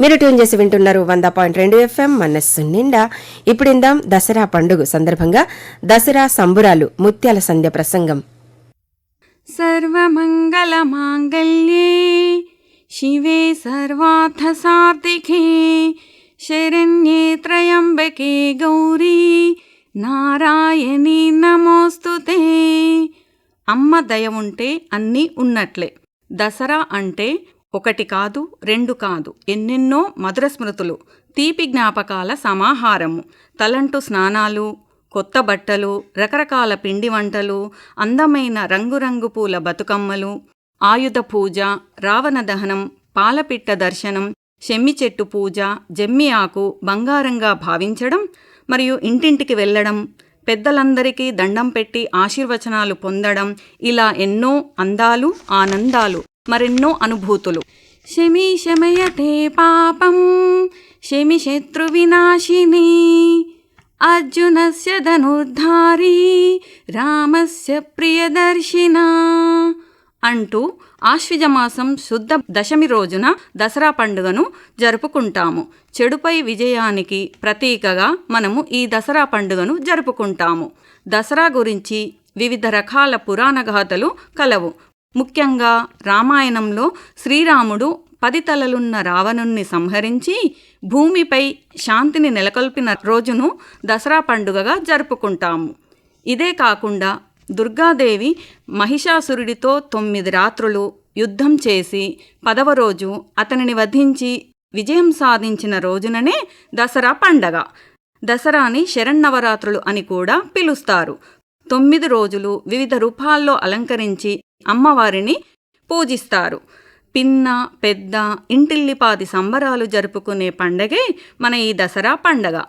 మీరు ట్యూన్ చేసి వింటున్నారు వంద పాయింట్ రెండు ఎఫ్ఎం మనస్సు నిండా. ఇప్పుడిందాం దసరా పండుగ సందర్భంగా. దసరా సంబురాలు ముత్యాల సంధ్య ప్రసంగం. సర్వమంగళ మాంగళ్యే శివే సర్వార్థ సార్థికే శరణ్యే త్రయంబకే గౌరీ నారాయణి నమోస్తుతే. అమ్మ దయ ఉంటే అన్నీ ఉన్నట్లే. దసరా అంటే ఒకటి కాదు రెండు కాదు. ఎన్నెన్నో మధుర స్మృతులు తీపి జ్ఞాపకాల సమాహారము. తలంటు స్నానాలు కొత్త బట్టలు రకరకాల పిండి వంటలు అందమైన రంగురంగు పూల బతుకమ్మలు ఆయుధ పూజ రావణ దహనం పాలపిట్ట దర్శనం షెమ్మి చెట్టు పూజ జమ్మి ఆకు బంగారంగా భావించడం మరియు ఇంటింటికి వెళ్ళడం పెద్దలందరికీ దండం పెట్టి ఆశీర్వచనాలు పొందడం ఇలా ఎన్నో అందాలు ఆనందాలు. మరెన్నో అనుభూతులు. శమి శమయటే పాపం శమి శత్రు వినాశిని. అర్జునస్య ధనుర్ధారీ రామస్య ప్రియదర్శినా అంటూ ఆశ్విజమాసం శుద్ధ దశమి రోజున దసరా పండుగను జరుపుకుంటాము. చెడుపై విజయానికి ప్రతీకగా మనము ఈ దసరా పండుగను జరుపుకుంటాము. దసరా గురించి వివిధ రకాల పురాణ గాథలు కలవు. ముఖ్యంగా రామాయణంలో శ్రీరాముడు పది తలలున్న రావణుణ్ణి సంహరించి భూమిపై శాంతిని నెలకొల్పిన రోజును దసరా పండుగగా జరుపుకుంటాము. ఇదే కాకుండా దుర్గాదేవి మహిషాసురుడితో తొమ్మిది రాత్రులు యుద్ధం చేసి పదవ రోజు అతనిని వధించి విజయం సాధించిన రోజుననే దసరా పండగ. దసరాని శరన్నవరాత్రులు అని కూడా పిలుస్తారు. తొమ్మిది రోజులు వివిధ రూపాల్లో అలంకరించి అమ్మవారిని పూజిస్తారు. పిన్న పెద్ద ఇంటిల్లిపాది సంబరాలు జరుపుకునే పండగే మన ఈ దసరా పండగ.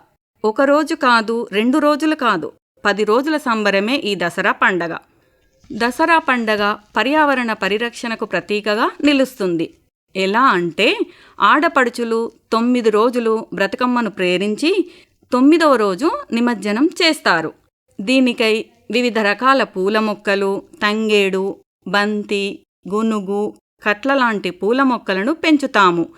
ఒక రోజు కాదు రెండు రోజులు కాదు పది రోజుల సంబరమే ఈ దసరా పండగ. దసరా పండగ పర్యావరణ పరిరక్షణకు ప్రతీకగా నిలుస్తుంది. ఎలా అంటే ఆడపడుచులు తొమ్మిది రోజులు బ్రతుకమ్మను ప్రేరించి తొమ్మిదవ రోజు నిమజ్జనం చేస్తారు. దీనికై వివిధ రకాల పూల మొక్కలు తంగేడు బంతి గునుగు కట్ల లాంటి పూల మొక్కలను పెంచుతాము.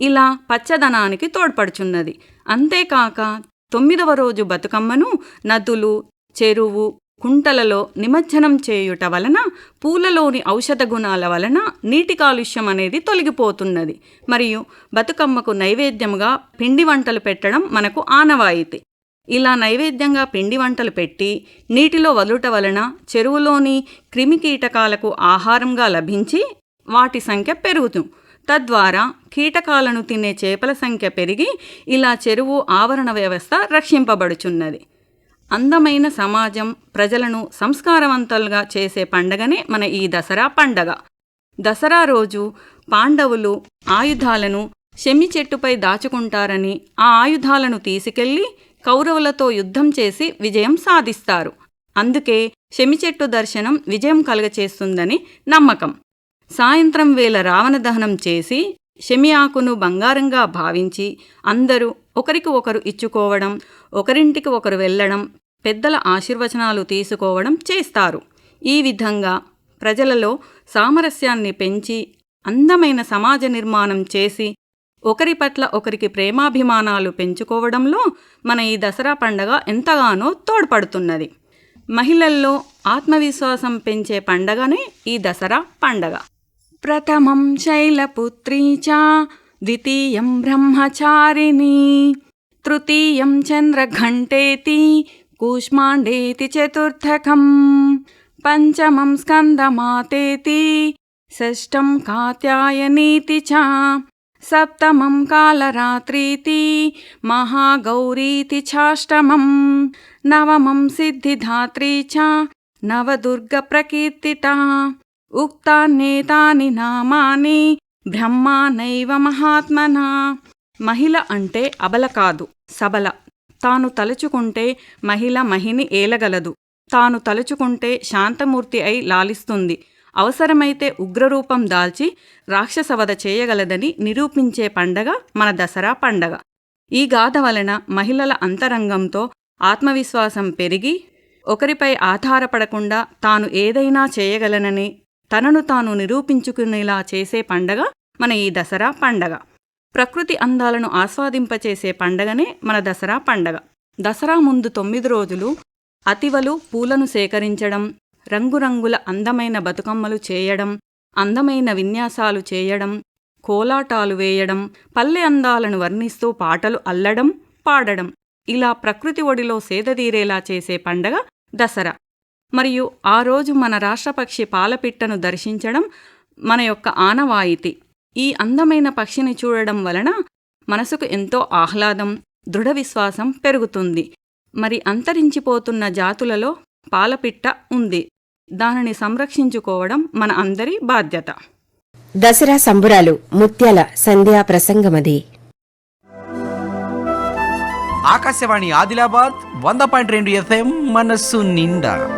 ఇలా పచ్చదనానికి తోడ్పడుచున్నది. అంతేకాక తొమ్మిదవ రోజు బతుకమ్మను నదులు చెరువు కుంటలలో నిమజ్జనం చేయుట వలన పూలలోని ఔషధ గుణాల వలన నీటి కాలుష్యం అనేది తొలగిపోతున్నది. మరియు బతుకమ్మకు నైవేద్యముగా పిండి వంటలు పెట్టడం మనకు ఆనవాయితీ. ఇలా నైవేద్యంగా పిండి వంటలు పెట్టి నీటిలో వదులుట వలన చెరువులోని క్రిమికీటకాలకు ఆహారంగా లభించి వాటి సంఖ్య పెరుగుతూ. తద్వారా కీటకాలను తినే చేపల సంఖ్య పెరిగి ఇలా చెరువు ఆవరణ వ్యవస్థ రక్షింపబడుచున్నది. అందమైన సమాజం ప్రజలను సంస్కారవంతులుగా చేసే పండగనే మన ఈ దసరా పండగ. దసరా రోజు పాండవులు ఆయుధాలను శమి చెట్టుపై దాచుకుంటారని ఆ ఆయుధాలను తీసుకెళ్ళి కౌరవులతో యుద్ధం చేసి విజయం సాధిస్తారు. అందుకే శమిచెట్టు దర్శనం విజయం కలుగచేస్తుందని నమ్మకం. సాయంత్రం వేళ రావణ దహనం చేసి శమి ఆకును బంగారంగా భావించి అందరూ ఒకరికి ఒకరు ఇచ్చుకోవడం ఒకరింటికి ఒకరు వెళ్ళడం పెద్దల ఆశీర్వచనాలు తీసుకోవడం చేస్తారు. ఈ విధంగా ప్రజలలో సామరస్యాన్ని పెంచి అందమైన సమాజ నిర్మాణం చేసి ఒకరి పట్ల ఒకరికి ప్రేమాభిమానాలు పెంచుకోవడంలో మన ఈ దసరా పండగ ఎంతగానో తోడ్పడుతున్నది. మహిళల్లో ఆత్మవిశ్వాసం పెంచే పండగనే ఈ దసరా పండగ. ప్రథమం శైలపుత్రీ చ ద్వితీయం బ్రహ్మచారిణి తృతీయం చంద్రఘంటేతి కూష్మాండేతి చతుర్థకం పంచమం స్కందమాతేతి షష్టం కాత్యాయనీతి చ సప్తమం కాలరాత్రీతి మహాగౌరీతి చాష్టమం నవమం సిద్ధిధాత్రీ చ నవదుర్గ ప్రకీర్తిత ఉక్తాన్నేతాని నామాని బ్రహ్మానైవ మహాత్మన మహిళ అంటే అబల కాదు సబల। తాను తలుచుకుంటే మహిళ మహిని ఏలగలదు తాను తలుచుకుంటే శాంతమూర్తి అయి లాలిస్తుంది అవసరమైతే ఉగ్రరూపం దాల్చి రాక్షసవధ చేయగలదని నిరూపించే పండగ మన దసరా పండగ. ఈ గాథ వలన మహిళల అంతరంగంతో ఆత్మవిశ్వాసం పెరిగి ఒకరిపై ఆధారపడకుండా తాను ఏదైనా చేయగలనని తనను తాను నిరూపించుకునేలా చేసే పండగ మన ఈ దసరా పండగ. ప్రకృతి అందాలను ఆస్వాదింపచేసే పండగనే మన దసరా పండగ. దసరా ముందు తొమ్మిది రోజులు అతివలు పూలను సేకరించడం రంగురంగుల అందమైన బతుకమ్మలు చేయడం అందమైన విన్యాసాలు చేయడం కోలాటాలు వేయడం పల్లె అందాలను వర్ణిస్తూ పాటలు అల్లడం పాడడం. ఇలా ప్రకృతి ఒడిలో సేదతీరేలా చేసే పండగ దసరా. మరియు ఆ రోజు మన రాష్ట్రపక్షి పాలపిట్టను దర్శించడం మన యొక్క ఆనవాయితీ. ఈ అందమైన పక్షిని చూడడం వలన మనసుకు ఎంతో ఆహ్లాదం దృఢ విశ్వాసం పెరుగుతుంది. మరి అంతరించిపోతున్న జాతులలో పాలపిట్ట ఉంది. దానిని సంరక్షించుకోవడం మన అందరి బాధ్యత. దసరా సంబురాలు ముత్యాల సంధ్యా ప్రసంగమది. ఆకాశవాణి ఆదిలాబాద్ వంద పాయింట్ రెండు ఎఫ్ఎం మనస్సు నిండా.